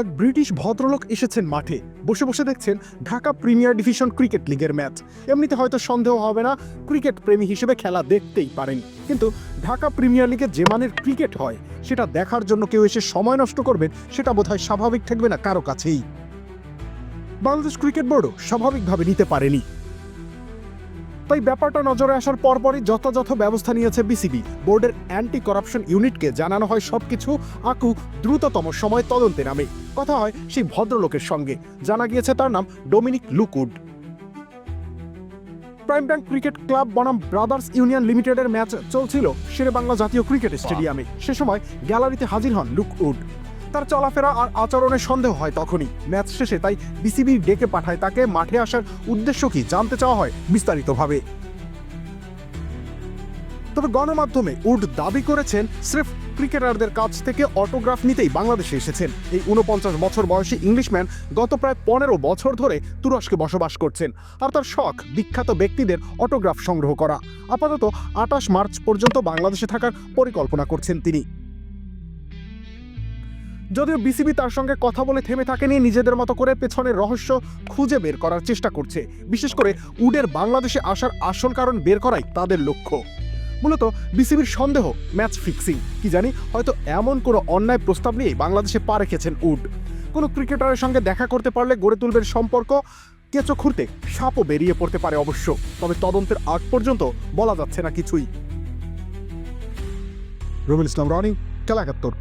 এক ব্রিটিশ ভদ্রলোক এসেছেন মাঠে। বসে বসে দেখছেন ঢাকা প্রিমিয়ার ডিভিশন ক্রিকেট লিগের ম্যাচ। এমনিতে হয়তো সন্দেহ হবে না, ক্রিকেট প্রেমী হিসেবে খেলা দেখতেই পারেন। কিন্তু ঢাকা প্রিমিয়ার লিগে যে মানের ক্রিকেট হয়, সেটা দেখার জন্য কেউ এসে সময় নষ্ট করবেন, সেটা বোধহয় স্বাভাবিক থাকবে না কারও কাছেই। বাংলাদেশ ক্রিকেট বোর্ডও স্বাভাবিকভাবে নিতে পারেনি। তাই ব্যাপারটা নজরে আসার পরপরই যথাযথ ব্যবস্থা নিয়েছে বিসিবি। বোর্ডের অ্যান্টি করাপশন ইউনিটকে জানানো হয় সবকিছু, আকু দ্রুততম সময় তদন্তে নামে। কথা হয় সেই ভদ্রলোকের সঙ্গে। জানা গিয়েছে তার নাম Dominic Lukud. Prime bank cricket club বনাম ব্রাদার্স ইউনিয়ন লিমিটেডের ম্যাচ চলছিল শেরে বাংলা জাতীয় ক্রিকেট স্টেডিয়ামে। সে সময় গ্যালারিতে হাজির হন লুকউড তার চলাফেরা আর আচরণে সন্দেহ হয় তখনই। ম্যাচ শেষে তাই বিসিবি ডেকে পাঠায় তাকে মাঠে আসার উদ্দেশ্য কি জানতে চাওয়া হয় বিস্তারিতভাবে। তবে গণমাধ্যমে উড দাবি করেছেন, স্রেফ ক্রিকেটারদের কাছ থেকে অটোগ্রাফ নিতেই বাংলাদেশে এসেছেন। এই উনপঞ্চাশ বছর বয়সী ইংলিশম্যান গত প্রায় পনেরো বছর ধরে তুরস্কে বসবাস করছেন আর তার শখ, বিখ্যাত ব্যক্তিদের অটোগ্রাফ সংগ্রহ করা। আপাতত আটাশ মার্চ পর্যন্ত বাংলাদেশে থাকার পরিকল্পনা করছেন তিনি। যদিও বিসিবি তার সঙ্গে কথা বলে থেমে থাকেনি, নিজেদের মতো করে পেছনের রহস্য খুঁজে বের করার চেষ্টা করছে। বিশেষ করে উডের বাংলাদেশে আসার আসল কারণ বের করাই তাদের লক্ষ্য। মূলত বিসিবির সন্দেহ ম্যাচ ফিক্সিং। কি জানি, হয়তো এমন কোনো অন্যায় প্রস্তাব নিয়েই বাংলাদেশে পা রেখেছেন উড। কোনো ক্রিকেটারের সঙ্গে দেখা করতে পারলে গড়ে তুলবেন সম্পর্ক, কেঁচো খুঁড়তে সাপও বেরিয়ে পড়তে পারে অবশ্য, তবে তদন্তের আগ পর্যন্ত বলা যাচ্ছে না কিছুই। রবিল ইসলাম, রনি, খেলা একাত্তর।